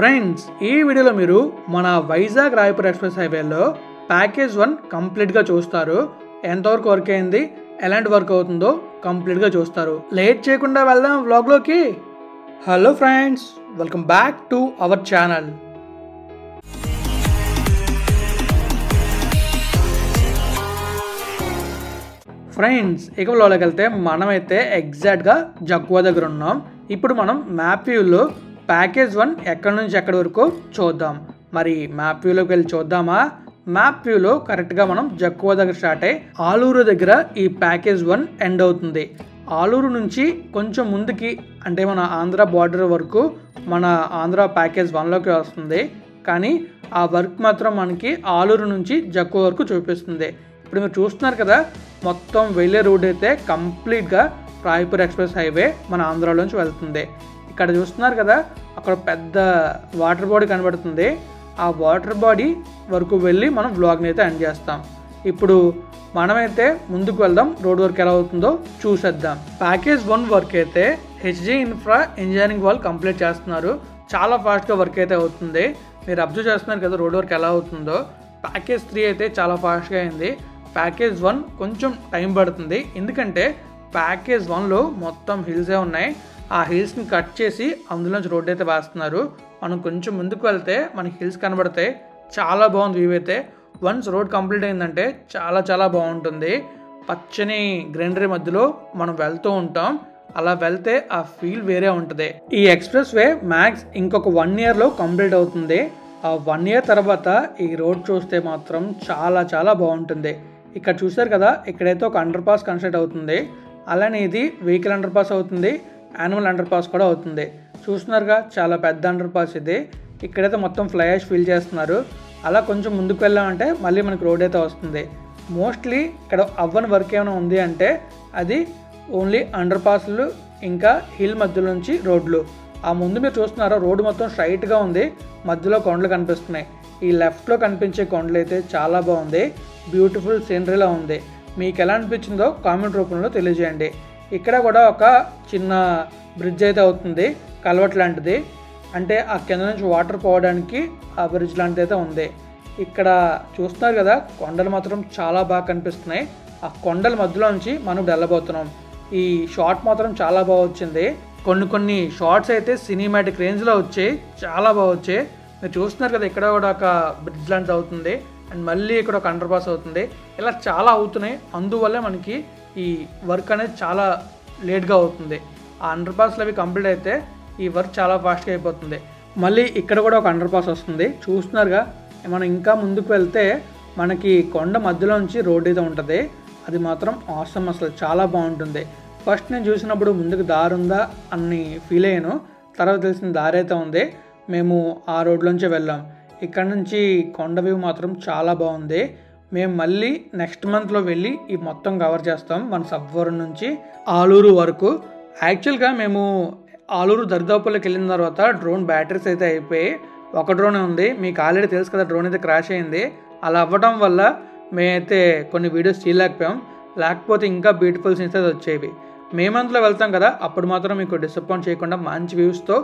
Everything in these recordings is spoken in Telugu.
ఫ్రెండ్స్ ఈ వీడియోలో మీరు మన వైజాగ్ రాయపూర్ ఎక్స్ప్రెస్ హైవేలో ప్యాకేజ్ వన్ కంప్లీట్గా చూస్తారు. ఎంతవరకు వర్క్ అయింది ఎలాంటి వర్క్ అవుతుందో కంప్లీట్గా చూస్తారు. లేట్ చేయకుండా వెళ్దాం వ్లాగ్లోకి. Hello friends welcome back to our channel. Friends ఇక వ్లాగ్లోకి వెళ్తే మనమైతే ఎగ్జాక్ట్గా జక్కువ దగ్గర ఉన్నాం. ఇప్పుడు మనం మ్యాప్ వ్యూలో ప్యాకేజ్ వన్ ఎక్కడి నుంచి ఎక్కడి వరకు చూద్దాం. మరి మ్యాప్ వ్యూలోకి వెళ్ళి చూద్దామా? మ్యాప్ వ్యూలో కరెక్ట్గా మనం జక్కువ దగ్గర స్టార్ట్ అయ్యి ఆలూరు దగ్గర ఈ ప్యాకేజ్ వన్ ఎండ్ అవుతుంది. ఆలూరు నుంచి కొంచెం ముందుకి అంటే మన ఆంధ్ర బార్డర్ వరకు మన ఆంధ్ర ప్యాకేజ్ వన్లోకి వస్తుంది. కానీ ఆ వర్క్ మాత్రం మనకి ఆలూరు నుంచి జక్కువ వరకు చూపిస్తుంది. ఇప్పుడు మీరు చూస్తున్నారు కదా మొత్తం వెళ్ళే రోడ్ అయితే కంప్లీట్గా రాయపూర్ ఎక్స్ప్రెస్ హైవే మన ఆంధ్రాలోంచి వెళ్తుంది. ఇక్కడ చూస్తున్నారు కదా అక్కడ పెద్ద వాటర్ బాడీ కనబడుతుంది. ఆ వాటర్ బాడీ వరకు వెళ్ళి మనం వ్లాగ్ని అయితే ఎండ్ చేస్తాం. ఇప్పుడు మనమైతే ముందుకు వెళ్దాం రోడ్ వర్క్ ఎలా అవుతుందో చూసేద్దాం. ప్యాకేజ్ వన్ వర్క్ అయితే హెచ్జి ఇన్ఫ్రా ఇంజనీరింగ్ వాళ్ళు కంప్లీట్ చేస్తున్నారు. చాలా ఫాస్ట్గా వర్క్ అయితే అవుతుంది. మీరు అబ్జర్వ్ చేస్తున్నారు కదా రోడ్ వర్క్ ఎలా అవుతుందో. ప్యాకేజ్ త్రీ అయితే చాలా ఫాస్ట్గా అయింది. ప్యాకేజ్ వన్ కొంచెం టైం పడుతుంది. ఎందుకంటే ప్యాకేజ్ వన్లో మొత్తం హిల్సే ఉన్నాయి. ఆ హిల్స్ని కట్ చేసి అందులోంచి రోడ్ అయితే వేస్తున్నారు. మనం కొంచెం ముందుకు వెళ్తే మనకి హిల్స్ కనబడతాయి. చాలా బాగుంది వ్యూ అయితే. వన్స్ రోడ్ కంప్లీట్ అయిందంటే చాలా చాలా బాగుంటుంది. పచ్చని గ్రీనరీ మధ్యలో మనం వెళ్తూ ఉంటాం. అలా వెళ్తే ఆ ఫీల్ వేరే ఉంటుంది. ఈ ఎక్స్ప్రెస్ వే మ్యాక్స్ ఇంకొక వన్ ఇయర్లో కంప్లీట్ అవుతుంది. ఆ వన్ ఇయర్ తర్వాత ఈ రోడ్ చూస్తే మాత్రం చాలా చాలా బాగుంటుంది. ఇక్కడ చూసారు కదా ఇక్కడైతే ఒక అండర్ పాస్ కన్స్ట్రక్ట్ అవుతుంది. అలానే ఇది వెహికల్ అండర్ పాస్ అవుతుంది. యానిమల్ అండర్ పాస్ కూడా అవుతుంది. చూస్తున్నారుగా చాలా పెద్ద అండర్ పాస్ ఇది. ఇక్కడైతే మొత్తం ఫ్లై యాష్ ఫిల్ చేస్తున్నారు. అలా కొంచెం ముందుకు వెళ్ళామంటే మళ్ళీ మనకి రోడ్ అయితే వస్తుంది. మోస్ట్లీ ఇక్కడ అవ్వని వర్క్ ఏమైనా ఉంది అంటే అది ఓన్లీ అండర్ పాస్లు ఇంకా హిల్ మధ్యలో నుంచి రోడ్లు. ఆ ముందు మీరు చూస్తున్నారా రోడ్డు మొత్తం స్ట్రైట్గా ఉంది. మధ్యలో కొండలు కనిపిస్తున్నాయి. ఈ లెఫ్ట్లో కనిపించే కొండలు అయితే చాలా బాగుంది. బ్యూటిఫుల్ సీనరీలా ఉంది. మీకు ఎలా అనిపించిందో కామెంట్ రూపంలో తెలియజేయండి. ఇక్కడ కూడా ఒక చిన్న బ్రిడ్జ్ అయితే అవుతుంది కలవట్ లాంటిది. అంటే ఆ కింద నుంచి వాటర్ పోవడానికి ఆ బ్రిడ్జ్ లాంటిది అయితే ఉంది. ఇక్కడ చూస్తున్నారు కదా కొండలు మాత్రం చాలా బాగా కనిపిస్తున్నాయి. ఆ కొండల మధ్యలో నుంచి మనం వెళ్ళబోతున్నాం. ఈ షార్ట్ మాత్రం చాలా బాగా వచ్చింది. కొన్ని కొన్ని షార్ట్స్ అయితే సినిమాటిక్ రేంజ్లో వచ్చాయి చాలా బాగా వచ్చాయి మీరు చూస్తున్నారు కదా ఇక్కడ కూడా ఒక బ్రిడ్జ్ లాంటిది అవుతుంది. అండ్ మళ్ళీ ఇక్కడ ఒక అండర్ పాస్ అవుతుంది. ఇలా చాలా అవుతున్నాయి. అందువల్లే మనకి ఈ వర్క్ అనేది చాలా లేట్గా అవుతుంది. ఆ అండర్ పాస్లు అవి కంప్లీట్ అయితే ఈ వర్క్ చాలా ఫాస్ట్గా అయిపోతుంది. మళ్ళీ ఇక్కడ కూడా ఒక అండర్ పాస్ వస్తుంది. చూస్తున్నారుగా మనం ఇంకా ముందుకు వెళ్తే మనకి కొండ మధ్యలో నుంచి రోడ్ అయితే ఉంటుంది. అది మాత్రం ఆసమ్ అసలు చాలా బాగుంటుంది. ఫస్ట్ నేను చూసినప్పుడు ముందుకు దారి ఉందా అని ఫీల్ అయ్యాను. తర్వాత తెలిసిన దారి అయితే ఉంది. మేము ఆ రోడ్లోంచి వెళ్ళాం. ఇక్కడ నుంచి కొండ వ్యూ మాత్రం చాలా బాగుంది. మేము మళ్ళీ నెక్స్ట్ మంత్లో వెళ్ళి ఈ మొత్తం కవర్ చేస్తాం. మన సబ్వరం నుంచి ఆలూరు వరకు. యాక్చువల్గా మేము ఆలూరు దరిదాపుల్లోకి వెళ్ళిన తర్వాత డ్రోన్ బ్యాటరీస్ అయితే అయిపోయి ఒక డ్రోన్ ఉంది. మీకు ఆల్రెడీ తెలుసు కదా డ్రోన్ అయితే క్రాష్ అయింది. అలా అవ్వడం వల్ల మేమైతే కొన్ని వీడియోస్ చేయలేకపోయాం లేకపోతే ఇంకా బ్యూటిఫుల్ సీన్స్ అయితే వచ్చేవి. మే మంత్లో వెళ్తాం కదా అప్పుడు మాత్రం మీకు డిసప్పాయింట్ చేయకుండా మంచి వ్యూస్తో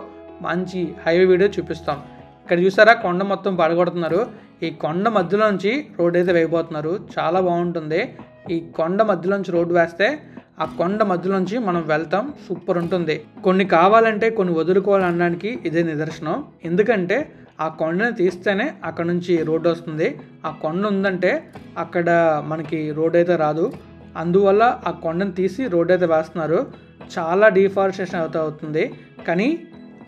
మంచి హైవే వీడియో చూపిస్తాం. ఇక్కడ చూసారా కొండ మొత్తం పడగొడుతున్నారు. ఈ కొండ మధ్యలోంచి రోడ్ అయితే వేయబోతున్నారు. చాలా బాగుంటుంది. ఈ కొండ మధ్యలోంచి రోడ్డు వేస్తే ఆ కొండ మధ్యలోంచి మనం వెళ్తాం. సూపర్ ఉంటుంది. కొన్ని కావాలంటే కొన్ని వదులుకోవాలనడానికి ఇదే నిదర్శనం. ఎందుకంటే ఆ కొండని తీస్తేనే అక్కడ నుంచి రోడ్డు వస్తుంది. ఆ కొండ ఉందంటే అక్కడ మనకి రోడ్ అయితే రాదు. అందువల్ల ఆ కొండను తీసి రోడ్ అయితే వేస్తున్నారు. చాలా డిఫారెస్టేషన్ అవుతా అవుతుంది. కానీ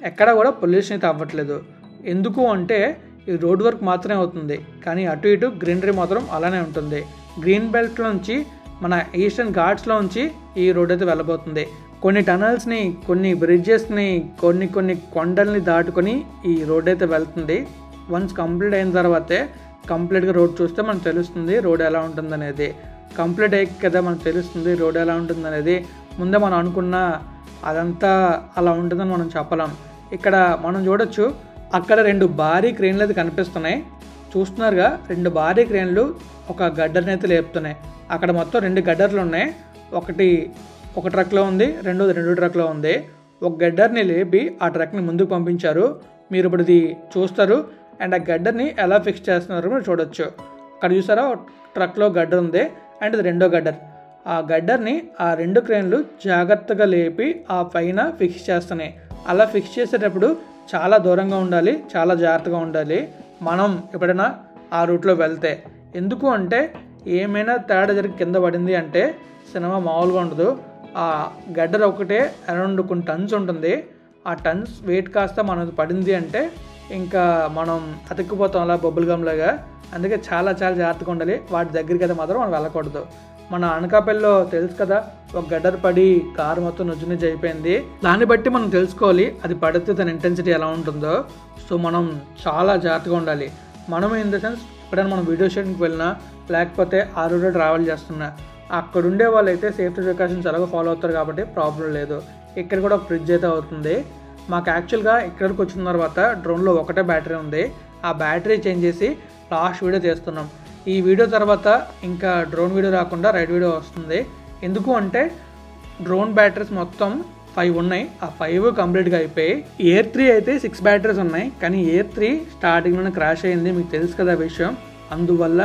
ఎక్కడ కూడా పొల్యూషన్ అయితే అవ్వట్లేదు. ఎందుకు అంటే ఈ రోడ్ వర్క్ మాత్రమే అవుతుంది. కానీ అటు ఇటు గ్రీనరీ మాత్రం అలానే ఉంటుంది. గ్రీన్ బెల్ట్లో నుంచి మన ఈస్టర్న్ ఘాట్స్లో నుంచి ఈ రోడ్ అయితే వెళ్ళబోతుంది. కొన్ని టనల్స్ని కొన్ని బ్రిడ్జెస్ని కొన్ని కొన్ని కొండల్ని దాటుకొని ఈ రోడ్ అయితే వెళ్తుంది. వన్స్ కంప్లీట్ అయిన తర్వాతే కంప్లీట్గా రోడ్ చూస్తే మనకు తెలుస్తుంది రోడ్ ఎలా ఉంటుంది అనేది కంప్లీట్ అయ్యి కదా మనకు తెలుస్తుంది రోడ్ ఎలా ఉంటుంది అనేది ముందే మనం అనుకున్న అదంతా అలా ఉంటుందని మనం చెప్పలేం. ఇక్కడ మనం చూడొచ్చు అక్కడ రెండు భారీ క్రేన్లు అయితే కనిపిస్తున్నాయి. చూస్తున్నారుగా రెండు భారీ క్రేన్లు ఒక గడ్డర్ని అయితే లేపుతున్నాయి. అక్కడ మొత్తం రెండు గడ్డర్లు ఉన్నాయి. ఒకటి ఒక ట్రక్లో ఉంది రెండోది రెండు ట్రక్లో ఉంది. ఒక గడ్డర్ని లేపి ఆ ట్రక్ని ముందుకు పంపించారు. మీరు ఇప్పుడు ఇది చూస్తారు. అండ్ ఆ గడ్డర్ని ఎలా ఫిక్స్ చేస్తున్నారో మీరు చూడొచ్చు. అక్కడ చూసారా? ట్రక్లో గడ్డర్ ఉంది అండ్ ఇది రెండో గడ్డర్. ఆ గడ్డర్ని ఆ రెండు క్రేన్లు జాగ్రత్తగా లేపి ఆ పైన ఫిక్స్ చేస్తున్నాయి. అలా ఫిక్స్ చేసేటప్పుడు చాలా దూరంగా ఉండాలి చాలా జాగ్రత్తగా ఉండాలి. మనం ఎప్పుడైనా ఆ రూట్లో వెళ్తే ఎందుకు అంటే ఏమైనా తేడా జరిగి కింద పడింది అంటే సినిమా మామూలుగా ఉండదు. ఆ గడ్డర్ ఒకటే అరౌండ్ కొన్ని టన్స్ ఉంటుంది. ఆ టన్స్ వెయిట్ కాస్త మనకు పడింది అంటే ఇంకా మనం అతుక్కుపోతాం అలా బొబ్బుల్ గమ్లాగా అందుకే చాలా చాలా జాగ్రత్తగా ఉండాలి. వాటి దగ్గరికి అయితే మాత్రం మనం వెళ్ళకూడదు. మన అనకాపల్లిలో తెలుసు కదా ఒక గడ్డర్ పడి కారు మొత్తం నుజ్జు అయిపోయింది. దాన్ని బట్టి మనం తెలుసుకోవాలి అది పడితే దాని ఇంటెన్సిటీ ఎలా ఉంటుందో. సో మనం చాలా జాగ్రత్తగా ఉండాలి. మనం ఇన్ ద సెన్స్ ఎప్పుడైనా మనం వీడియో షూటింగ్కి వెళ్ళినా లేకపోతే ఆ రూట్లో ట్రావెల్ చేస్తున్నా అక్కడ ఉండే వాళ్ళు అయితే సేఫ్టీ ప్రికాషన్స్ ఎలాగో ఫాలో అవుతారు కాబట్టి ప్రాబ్లం లేదు. ఇక్కడ కూడా ఒక ఫ్రిడ్జ్ అయితే అవుతుంది. మాకు యాక్చువల్గా ఇక్కడికి వచ్చిన తర్వాత డ్రోన్లో ఒకటే బ్యాటరీ ఉంది. ఆ బ్యాటరీ చేంజ్ చేసి లాస్ట్ వీడియో చేస్తున్నాం ఈ వీడియో తర్వాత ఇంకా డ్రోన్ వీడియో రాకుండా రైడ్ వీడియో వస్తుంది. ఎందుకు అంటే డ్రోన్ బ్యాటరీస్ మొత్తం ఫైవ్ ఉన్నాయి. ఆ ఫైవ్ కంప్లీట్గా అయిపోయి ఇయర్ త్రీ అయితే సిక్స్ బ్యాటరీస్ ఉన్నాయి. కానీ ఇయర్ త్రీ స్టార్టింగ్లోనే క్రాష్ అయింది. మీకు తెలుసు కదా విషయం. అందువల్ల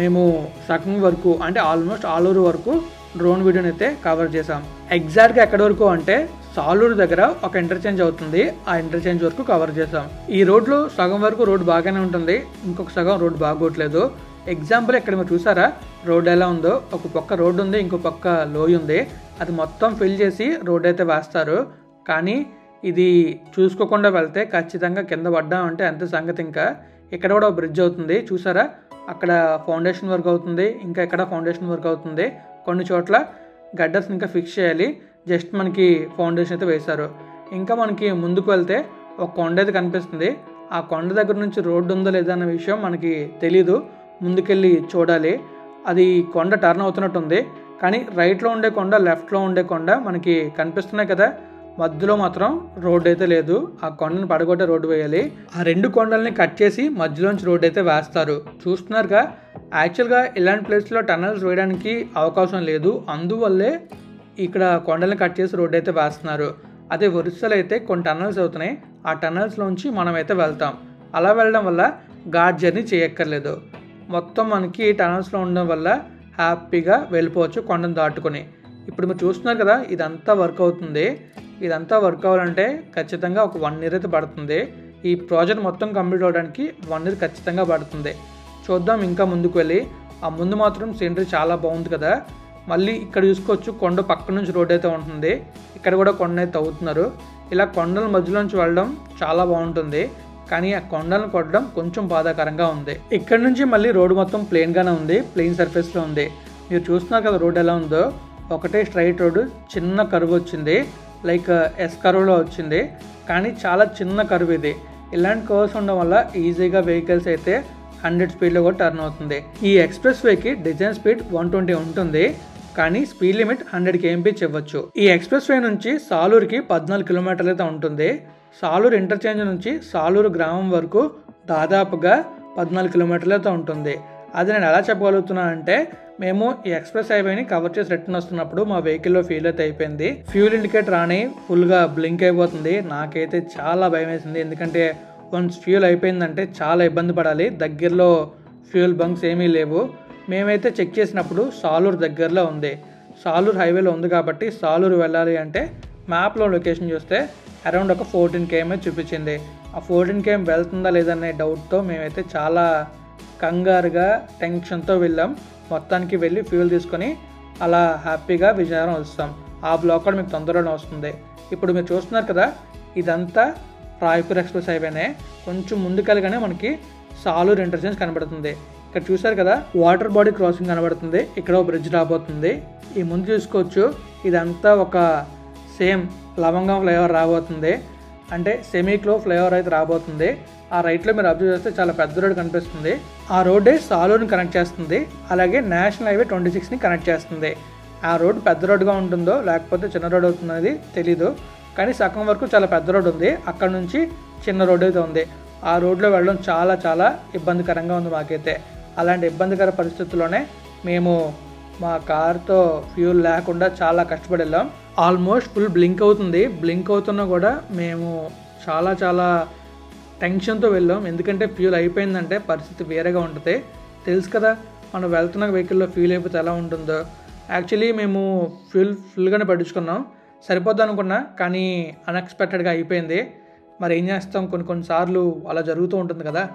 మేము సగం వరకు అంటే ఆల్మోస్ట్ ఆల్ ఓవర్ వరకు డ్రోన్ వీడియోని అయితే కవర్ చేసాం ఎగ్జాక్ట్గా ఎక్కడి వరకు అంటే సాలూరు దగ్గర ఒక ఇంటర్చేంజ్ అవుతుంది. ఆ ఇంటర్చేంజ్ వరకు కవర్ చేసాం ఈ రోడ్లో సగం వరకు రోడ్ బాగానే ఉంటుంది. ఇంకొక సగం రోడ్ బాగోట్లేదు. ఎగ్జాంపుల్ ఇక్కడ మీరు చూసారా? రోడ్ ఎలా ఉందో? ఒక పక్క రోడ్డు ఉంది ఇంకో పక్క లోయ ఉంది. అది మొత్తం ఫిల్ చేసి రోడ్ అయితే వేస్తారు. కానీ ఇది చూసుకోకుండా వెళ్తే ఖచ్చితంగా కింద పడ్డామంటే అంత సంగతి ఇంకా. ఇక్కడ కూడా బ్రిడ్జ్ అవుతుంది చూసారా? అక్కడ ఫౌండేషన్ వర్క్ అవుతుంది ఇంకా ఇక్కడ ఫౌండేషన్ వర్క్ అవుతుంది? కొన్ని చోట్ల గడ్డర్స్ ఇంకా ఫిక్స్ చేయాలి. జస్ట్ మనకి ఫౌండేషన్ అయితే వేశారు. ఇంకా మనకి ముందుకు వెళ్తే ఒక కొండ అయితే కనిపిస్తుంది. ఆ కొండ దగ్గర నుంచి రోడ్డు ఉందో లేదా అన్న విషయం మనకి తెలీదు. ముందుకెళ్ళి చూడాలి. అది కొండ టర్న్ అవుతున్నట్టుంది. కానీ రైట్లో ఉండే కొండ లెఫ్ట్లో ఉండే కొండ మనకి కనిపిస్తున్నాయి కదా. మధ్యలో మాత్రం రోడ్డు అయితే లేదు. ఆ కొండను పడగొట్టే రోడ్డు వేయాలి. ఆ రెండు కొండల్ని కట్ చేసి మధ్యలోంచి రోడ్డు అయితే వేస్తారు. చూస్తున్నారుగా యాక్చువల్గా ఇలాంటి ప్లేస్లో టనల్స్ వేయడానికి అవకాశం లేదు. అందువల్లే ఇక్కడ కొండల్ని కట్ చేసి రోడ్డు అయితే వేస్తున్నారు. అదే ఒరిస్సాలో అయితే కొన్ని టనల్స్ అవుతున్నాయి. ఆ టనల్స్లోంచి మనం అయితే వెళ్తాం. అలా వెళ్ళడం వల్ల గాడ్ జర్నీ చేయక్కర్లేదు. మొత్తం మనకి టనల్స్లో ఉండడం వల్ల హ్యాపీగా వెళ్ళిపోవచ్చు కొండను దాటుకొని. ఇప్పుడు మీరు చూస్తున్నారు కదా ఇదంతా వర్క్ అవుతుంది. ఇదంతా వర్క్ అవ్వాలంటే ఖచ్చితంగా ఒక వన్ ఇయర్ అయితే పడుతుంది. ఈ ప్రాజెక్ట్ మొత్తం కంప్లీట్ అవ్వడానికి వన్ ఇయర్ ఖచ్చితంగా పడుతుంది. చూద్దాం ఇంకా ముందుకు వెళ్ళి. ఆ ముందు మాత్రం సీనరీ చాలా బాగుంది కదా. మళ్ళీ ఇక్కడ చూసుకోవచ్చు కొండ పక్క నుంచి రోడ్ అయితే ఉంటుంది. ఇక్కడ కూడా కొండ అయితే తవ్వుతున్నారు. ఇలా కొండల మధ్యలోంచి వెళ్ళడం చాలా బాగుంటుంది. కానీ ఆ కొండలను కొట్టడం కొంచెం బాధాకరంగా ఉంది. ఇక్కడ నుంచి మళ్ళీ రోడ్డు మొత్తం ప్లెయిన్గానే ఉంది ప్లెయిన్ సర్ఫేస్లో ఉంది. మీరు చూస్తున్నారు కదా రోడ్ ఎలా ఉందో? ఒకటే స్ట్రైట్ రోడ్డు చిన్న కరువు వచ్చింది లైక్ ఎస్ కరువులో వచ్చింది. కానీ చాలా చిన్న కరువు ఇది. ఇలాంటి కర్వ్స్ ఉండడం వల్ల ఈజీగా వెహికల్స్ అయితే హండ్రెడ్ స్పీడ్లో కూడా టర్న్ అవుతుంది. ఈ ఎక్స్ప్రెస్ వేకి డిజైన్ స్పీడ్ వన్ ట్వంటీ ఉంటుంది కానీ స్పీడ్ లిమిట్ హండ్రెడ్ కేఎంపీ ఇవ్వచ్చు. ఈ ఎక్స్ప్రెస్ వే నుంచి సాలూరుకి పద్నాలుగు కిలోమీటర్లు అయితే ఉంటుంది. సాలూరు ఇంటర్చేంజ్ నుంచి సాలూరు గ్రామం వరకు దాదాపుగా పద్నాలుగు కిలోమీటర్లతో అయితే ఉంటుంది. అది నేను ఎలా చెప్పగలుగుతున్నాను అంటే మేము ఈ ఎక్స్ప్రెస్ హైవేని కవర్ చేసి రిటర్న్ వస్తున్నప్పుడు మా వెహికల్లో ఫీల్ అయితే అయిపోయింది. ఫ్యూల్ ఇండికేటర్ రాని ఫుల్గా బ్లింక్ అయిపోతుంది. నాకైతే చాలా భయం వేసింది. ఎందుకంటే వన్స్ ఫ్యూల్ అయిపోయిందంటే చాలా ఇబ్బంది పడాలి. దగ్గరలో ఫ్యూల్ బంక్స్ ఏమీ లేవు. మేమైతే చెక్ చేసినప్పుడు సాలూరు దగ్గరలో ఉంది. సాలూరు హైవేలో ఉంది కాబట్టి సాలూరు వెళ్ళాలి అంటే మ్యాప్లో లొకేషన్ చూస్తే అరౌండ్ ఒక ఫోర్టీన్ కేఎంఏ చూపించింది. ఆ ఫోర్టీన్ కేఎం వెళ్తుందా లేదనే డౌట్తో మేమైతే చాలా కంగారుగా టెన్షన్తో వెళ్ళాం. మొత్తానికి వెళ్ళి ఫ్యూల్ తీసుకొని అలా హ్యాపీగా విజయనగరం వస్తాం. ఆ బ్లాక్ కూడా మీకు తొందరలోనే వస్తుంది. ఇప్పుడు మీరు చూస్తున్నారు కదా ఇదంతా రాయపూర్ ఎక్స్ప్రెస్ హైవేనే. కొంచెం ముందుకెళ్ళగానే మనకి సాలూర్ ఇంటర్చేంజ్ కనబడుతుంది. ఇక్కడ చూసారు కదా వాటర్ బాడీ క్రాసింగ్ కనబడుతుంది. ఇక్కడ ఒక బ్రిడ్జ్ రాబోతుంది. ఈ ముందు చూసుకోవచ్చు ఇదంతా ఒక సేమ్ లవంగం ఫ్లేవర్ రాబోతుంది. అంటే సెమీక్లో ఫ్లేవర్ అయితే రాబోతుంది. ఆ రైట్లో మీరు అబ్జర్వ్ చేస్తే చాలా పెద్ద రోడ్ కనిపిస్తుంది. ఆ రోడ్డే సాలూరుని కనెక్ట్ చేస్తుంది. అలాగే నేషనల్ హైవే ట్వంటీ సిక్స్ని కనెక్ట్ చేస్తుంది. ఆ రోడ్ పెద్ద రోడ్గా ఉంటుందో లేకపోతే చిన్న రోడ్ అవుతుందనేది తెలీదు. కానీ సగం వరకు చాలా పెద్ద రోడ్ ఉంది. అక్కడ నుంచి చిన్న రోడ్ అయితే ఉంది. ఆ రోడ్లో వెళ్ళడం చాలా చాలా ఇబ్బందికరంగా ఉంది మాకైతే. అలాంటి ఇబ్బందికర పరిస్థితుల్లోనే మేము మా కార్తో ఫ్యూల్ లేకుండా చాలా కష్టపడి వెళ్ళాం. ఆల్మోస్ట్ ఫుల్ బ్లింక్ అవుతుంది. బ్లింక్ అవుతున్నా కూడా మేము చాలా చాలా టెన్షన్తో వెళ్ళాం. ఎందుకంటే ఫ్యూల్ అయిపోయిందంటే పరిస్థితి వేరేగా ఉంటుంది. తెలుసు కదా మనం వెళ్తున్న వెహికల్లో ఫ్యూల్ అయిపోతే ఎలా ఉంటుందో. యాక్చువల్లీ మేము ఫ్యూల్ ఫుల్గానే పట్టించుకున్నాం. సరిపోద్ది అనుకున్నా కానీ అన్ఎక్స్పెక్టెడ్గా అయిపోయింది. మరి ఏం చేస్తాం? కొన్ని కొన్నిసార్లు అలా జరుగుతూ ఉంటుంది కదా.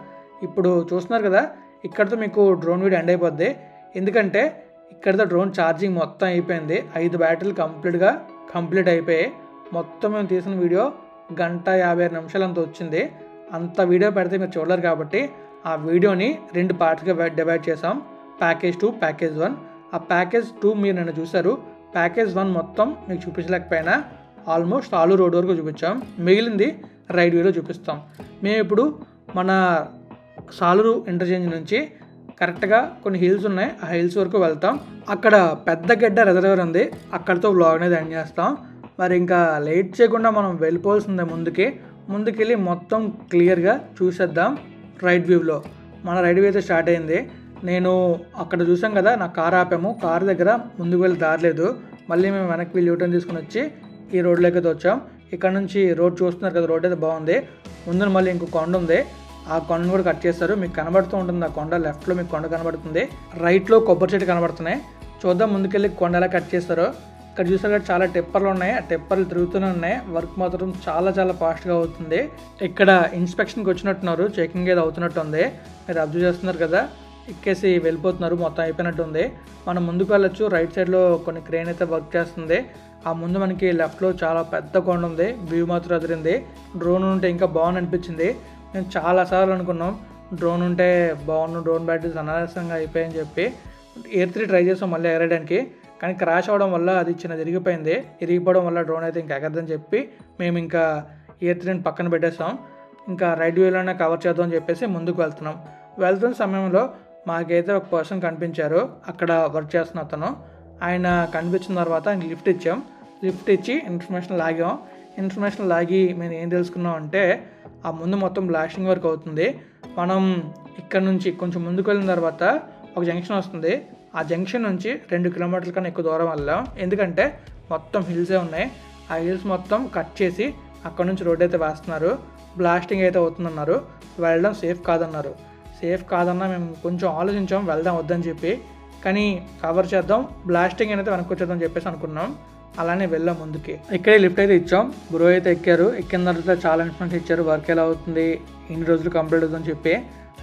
ఇప్పుడు చూస్తున్నారు కదా ఇక్కడితో మీకు డ్రోన్ వీడియో ఎండ్ అయిపోద్ది. ఎందుకంటే ఇక్కడితో డ్రోన్ ఛార్జింగ్ మొత్తం అయిపోయింది. ఐదు బ్యాటరీలు కంప్లీట్గా కంప్లీట్ అయిపోయి మొత్తం మేము తీసిన వీడియో గంట యాభై ఆరు నిమిషాలు అంత వచ్చింది. అంత వీడియో పెడితే మీరు చూడలేరు కాబట్టి ఆ వీడియోని రెండు పార్ట్స్గా డివైడ్ చేసాం ప్యాకేజ్ టూ ప్యాకేజ్ వన్ ఆ ప్యాకేజ్ టూ మీరు నిన్న చూశారు. ప్యాకేజ్ వన్ మొత్తం మీకు చూపించలేకపోయినా ఆల్మోస్ట్ ఆలు రోడ్ వరకు చూపించాం. మిగిలింది రైడ్ వ్యూలో చూపిస్తాం. మేము ఇప్పుడు మన సాలూరు ఇంటర్చేంజ్ నుంచి కరెక్ట్గా కొన్ని హిల్స్ ఉన్నాయి. ఆ హిల్స్ వరకు వెళ్తాం. అక్కడ పెద్ద గడ్డ రిజర్వర్ ఉంది. అక్కడితో వ్లాగ్ అనేది ఎండ్ చేస్తాం. మరి ఇంకా లేట్ చేయకుండా మనం వెళ్ళిపోవాల్సిందే ముందుకి. ముందుకెళ్ళి మొత్తం క్లియర్గా చూసేద్దాం రైడ్ వ్యూలో. మన రైడ్ వ్యూ అయితే స్టార్ట్ అయింది. నేను అక్కడ చూసాం కదా నా కార్ ఆపాము. కార్ దగ్గర ముందుకు వెళ్ళి దారలేదు మళ్ళీ మేము వెనక్కి వెళ్ళి యూటర్న్ తీసుకుని వచ్చి ఈ రోడ్లోకి అయితే వచ్చాం. ఇక్కడ నుంచి రోడ్ చూస్తున్నారు కదా రోడ్ అయితే బాగుంది. ముందున మళ్ళీ ఇంకో కొండ ఉంది. ఆ కొండను కూడా కట్ చేస్తారు. మీకు కనబడుతూ ఉంటుంది ఆ కొండ. లెఫ్ట్లో మీకు కొండ కనబడుతుంది. రైట్లో కొబ్బరి చెట్టు కనబడుతున్నాయి. చూద్దాం ముందుకెళ్ళి కొండ ఎలా కట్ చేస్తారో. ఇక్కడ చూసారు చాలా టెప్పర్లు ఉన్నాయి. ఆ టెప్పర్లు తిరుగుతూనే ఉన్నాయి. వర్క్ మాత్రం చాలా చాలా ఫాస్ట్గా అవుతుంది. ఇక్కడ ఇన్స్పెక్షన్కి వచ్చినట్టున్నారు. చెకింగ్ ఏదో అవుతున్నట్టు ఉంది. మీరు అబ్జర్వ్ చేస్తున్నారు కదా. ఎక్కేసి వెళ్ళిపోతున్నారు. మొత్తం అయిపోయినట్టు ఉంది. మనం ముందుకు వెళ్ళొచ్చు. రైట్ సైడ్లో కొన్ని క్రేన్ అయితే వర్క్ చేస్తుంది. ఆ ముందు మనకి లెఫ్ట్లో చాలా పెద్ద కొండ ఉంది. వ్యూ మాత్రం అదిరింది. డ్రోన్ ఉంటే ఇంకా బాగుంది అనిపించింది. మేము చాలాసార్లు అనుకున్నాం డ్రోన్ ఉంటే బాగుండు డ్రోన్ బ్యాటరీస్ అనాలసంగా అయిపోయాయని చెప్పి. ఎయిర్ త్రీ ట్రై చేసాం మళ్ళీ ఎగరడానికి కానీ క్రాష్ అవ్వడం వల్ల అది చిన్న ఇరిగిపోయింది ఇరిగిపోవడం వల్ల డ్రోన్ అయితే ఇంకా ఎగరదని చెప్పి మేము ఇంకా ఎయిర్ త్రీని పక్కన పెట్టేసాం ఇంకా రైట్ వ్యూలోనే కవర్ చేద్దాం అని చెప్పేసి ముందుకు వెళ్తున్నాం. వెళ్తున్న సమయంలో మాకైతే ఒక పర్సన్ కనిపించారు. అక్కడ వర్క్ చేస్తున్న అతను. ఆయన కనిపించిన తర్వాత ఆయన లిఫ్ట్ ఇచ్చాం. లిఫ్ట్ ఇచ్చి ఇన్ఫర్మేషన్ లాగాం. ఇన్ఫర్మేషన్ లాగి మేము ఏం తెలుసుకున్నాం అంటే ఆ ముందు మొత్తం బ్లాస్టింగ్ వర్క్ అవుతుంది. మనం ఇక్కడ నుంచి కొంచెం ముందుకు వెళ్ళిన తర్వాత ఒక జంక్షన్ వస్తుంది. ఆ జంక్షన్ నుంచి రెండు కిలోమీటర్ల కన్నా ఎక్కువ దూరం వెళ్ళాం. ఎందుకంటే మొత్తం హిల్సే ఉన్నాయి. ఆ హిల్స్ మొత్తం కట్ చేసి అక్కడ నుంచి రోడ్ అయితే వేస్తున్నారు. బ్లాస్టింగ్ అయితే అవుతుందన్నారు. వెళ్ళడం సేఫ్ కాదన్నారు. సేఫ్ కాదన్నా మేము కొంచెం ఆలోచించాం వెళ్దాం వద్దని చెప్పి. కానీ కవర్ చేద్దాం బ్లాస్టింగ్ అయితే వెనక్కి వచ్చేద్దాం చెప్పేసి అనుకున్నాం. అలానే వెళ్ళాం ముందుకి. ఇక్కడే లిఫ్ట్ అయితే ఇచ్చాం. బ్రో అయితే ఎక్కారు. ఎక్కిన తర్వాత చాలా ఇన్ఫర్మేషన్ ఇచ్చారు. వర్క్ ఎలా అవుతుంది? ఇన్ని రోజులు కంప్లీట్ అవుతుందని చెప్పి.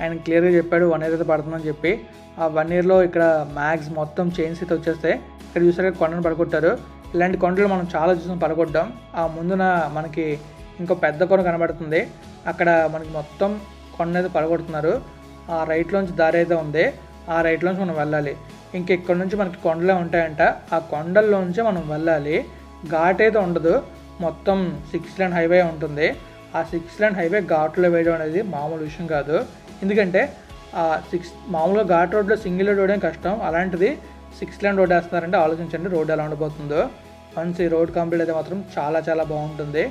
ఆయన క్లియర్గా చెప్పాడు. వన్ ఇయర్ అయితే పడుతుందని చెప్పి. ఆ వన్ ఇయర్లో ఇక్కడ మ్యాక్స్ మొత్తం చైన్స్ అయితే వచ్చేస్తాయి. ఇక్కడ చూసారా కొండను పడగొట్టారు. ఇలాంటి కొండలు మనం చాలా చూసాం. పడగొట్టాం. ఆ ముందున మనకి ఇంకో పెద్ద కొండ కనబడుతుంది. అక్కడ మనకి మొత్తం కొండ అయితే పడగొడుతున్నారు. ఆ రైట్లోంచి దారి అయితే ఉంది. ఆ రైట్లోంచి మనం వెళ్ళాలి. ఇంక ఇక్కడ నుంచి మనకి కొండలే ఉంటాయంట. ఆ కొండల్లోంచి మనం వెళ్ళాలి. ఘాట్ అయితే ఉండదు. మొత్తం సిక్స్ లైన్ హైవే ఉంటుంది. ఆ సిక్స్ లైన్ హైవే ఘాట్లో వేయడం అనేది మామూలు విషయం కాదు. ఎందుకంటే ఆ సిక్స్ మామూలుగా ఘాట్ రోడ్లో సింగిల్ రోడ్ వేయడం కష్టం. అలాంటిది సిక్స్ లైన్ రోడ్ వేస్తున్నారంటే ఆలోచించండి. రోడ్ ఎలా ఉండబోతుందో వన్స్ ఈ రోడ్ కంప్లీట్ అయితే మాత్రం చాలా చాలా బాగుంటుంది.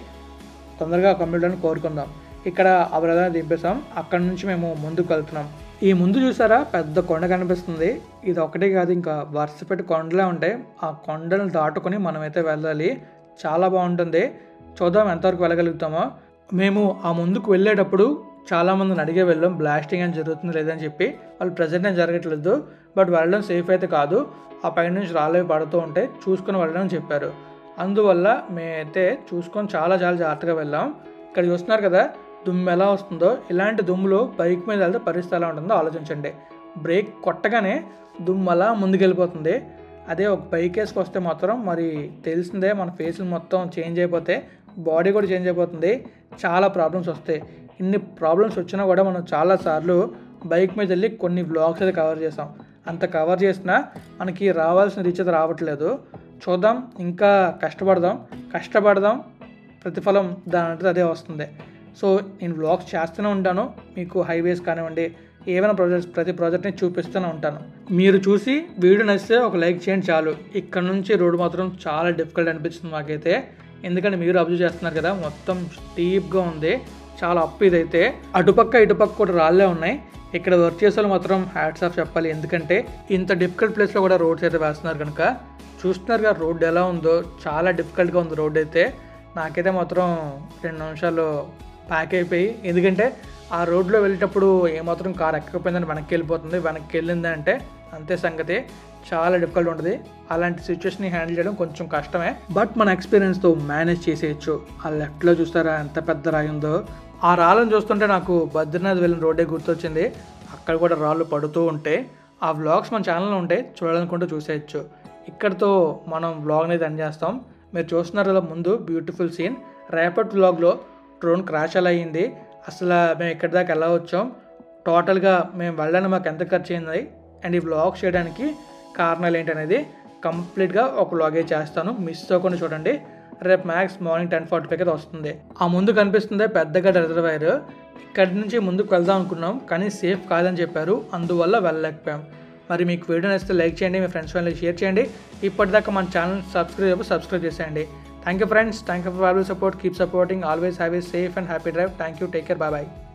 తొందరగా కంప్లీట్ అని కోరుకుందాం. ఇక్కడ ఆ బ్రదర్ దింపేసాం అక్కడ నుంచి మేము ముందుకు వెళ్తున్నాం. ఈ ముందు చూసారా? పెద్ద కొండ కనిపిస్తుంది. ఇది ఒకటే కాదు ఇంకా వరుస పెట్టి కొండలే ఉంటాయి. ఆ కొండలను దాటుకొని మనమైతే వెళ్ళాలి. చాలా బాగుంటుంది. చూద్దాం ఎంతవరకు వెళ్ళగలుగుతామో. మేము ఆ ముందుకు వెళ్ళేటప్పుడు చాలామందిని అడిగే వెళ్ళాం. బ్లాస్టింగ్ అని జరుగుతుంది లేదని చెప్పి. వాళ్ళు ప్రజెంట్ ఏం జరగట్లేదు. బట్ వెళ్ళడం సేఫ్ అయితే కాదు. ఆ పైన నుంచి రాళ్ళవి పడుతూ ఉంటే చూసుకొని వెళ్ళడం అని చెప్పారు. అందువల్ల మేమైతే చూసుకొని చాలా చాలా జాగ్రత్తగా వెళ్ళాం. ఇక్కడ చూస్తున్నారు కదా దుమ్ము ఎలా వస్తుందో ఇలాంటి దుమ్ములో బైక్ మీద వెళ్తే పరిస్థితి ఎలా ఉంటుందో ఆలోచించండి. బ్రేక్ కొట్టగానే దుమ్ము అలా ముందుకెళ్ళిపోతుంది. అదే ఒక బైక్ వేసుకొస్తే మాత్రం మరి తెలిసిందే మన ఫేస్ మొత్తం చేంజ్ అయిపోతే బాడీ కూడా చేంజ్ అయిపోతుంది. చాలా ప్రాబ్లమ్స్ వస్తాయి. ఇన్ని ప్రాబ్లమ్స్ వచ్చినా కూడా మనం చాలాసార్లు బైక్ మీద వెళ్ళి కొన్ని బ్లాగ్స్ అయితే కవర్ చేసాం. అంత కవర్ చేసినా మనకి రావాల్సిన రీచ్ అయితే రావట్లేదు. చూద్దాం ఇంకా కష్టపడదాం. కష్టపడదాం ప్రతిఫలం దాని అంటే అదే వస్తుంది. సో నేను వ్లాగ్స్ చేస్తూనే ఉంటాను. మీకు హైవేస్ కానివ్వండి ఏమైనా ప్రాజెక్ట్స్ ప్రతి ప్రాజెక్ట్ని చూపిస్తూనే ఉంటాను. మీరు చూసి వీడియో నచ్చితే ఒక లైక్ చేయండి చాలు. ఇక్కడ నుంచి రోడ్డు మాత్రం చాలా డిఫికల్ట్ అనిపిస్తుంది మాకైతే. ఎందుకంటే మీరు అబ్జర్వ్ చేస్తున్నారు కదా మొత్తం స్టీప్గా ఉంది. చాలా అప్ ఇదైతే. అటుపక్క ఇటుపక్క కూడా రాళ్ళే ఉన్నాయి. ఇక్కడ వర్క్ చేసే వాళ్ళు మాత్రం హ్యాట్స్ ఆఫ్ చెప్పాలి. ఎందుకంటే ఇంత డిఫికల్ట్ ప్లేస్లో కూడా రోడ్స్ అయితే వేస్తున్నారు కనుక. చూస్తున్నారు కదా రోడ్ ఎలా ఉందో. చాలా డిఫికల్ట్గా ఉంది రోడ్ అయితే. నాకైతే మాత్రం రెండు నిమిషాలు ప్యాక్ అయిపోయి ఎందుకంటే ఆ రోడ్లో వెళ్ళేటప్పుడు ఏమాత్రం కార్ ఎక్కకపోయిందని వెనక్కి వెళ్ళిపోతుంది. వెనక్కి వెళ్ళిందంటే అంతే సంగతి. చాలా డిఫికల్ట్ ఉంటుంది. అలాంటి సిచ్యువేషన్ని హ్యాండిల్ చేయడం కొంచెం కష్టమే. బట్ మన ఎక్స్పీరియన్స్తో మేనేజ్ చేసేయచ్చు. ఆ లెఫ్ట్లో చూస్తారా ఎంత పెద్ద రాయి ఉందో. ఆ రాళ్ళను చూస్తుంటే నాకు బద్రీనాథ్ వెళ్ళిన రోడ్డే గుర్తొచ్చింది. అక్కడ కూడా రాళ్ళు పడుతూ ఉంటే ఆ వ్లాగ్స్ మన ఛానల్లో ఉంటాయి చూడాలనుకుంటూ చూసేయచ్చు. ఇక్కడతో మనం వ్లాగ్ అనేది రన్ చేస్తాం. మీరు చూస్తున్నారు కదా ముందు బ్యూటిఫుల్ సీన్ రేపటి వ్లాగ్లో డ్రోన్ క్రాష్ అలా అయింది అసలు మేము ఇక్కడి దాకా ఎలా వచ్చాం? టోటల్గా మేము వెళ్ళడానికి మాకు ఎంత ఖర్చు అయింది? అండ్ ఈ వ్లాగ్ చేయడానికి కారణాలు ఏంటనేది కంప్లీట్గా ఒక వ్లాగే చేస్తాను. మిస్ అవ్వకుండా చూడండి. రేపు max morning ten forty five అయితే వస్తుంది. ఆ ముందు కనిపిస్తుంది పెద్దగా రిజర్వాయర్. ఇక్కడి నుంచి ముందుకు వెళ్దాం అనుకున్నాం కానీ సేఫ్ కాదని చెప్పారు. అందువల్ల వెళ్ళలేకపోయాం. మరి మీకు వీడియో నచ్చితే లైక్ చేయండి మీ ఫ్రెండ్స్ వాళ్ళకి షేర్ చేయండి. ఇప్పటిదాకా మన ఛానల్ సబ్స్క్రైబ్ సబ్స్క్రైబ్ చేసేయండి. Thank you friends. Thank you for valuable support. Keep supporting. Always have a safe and happy drive. Thank you. Take care. Bye bye.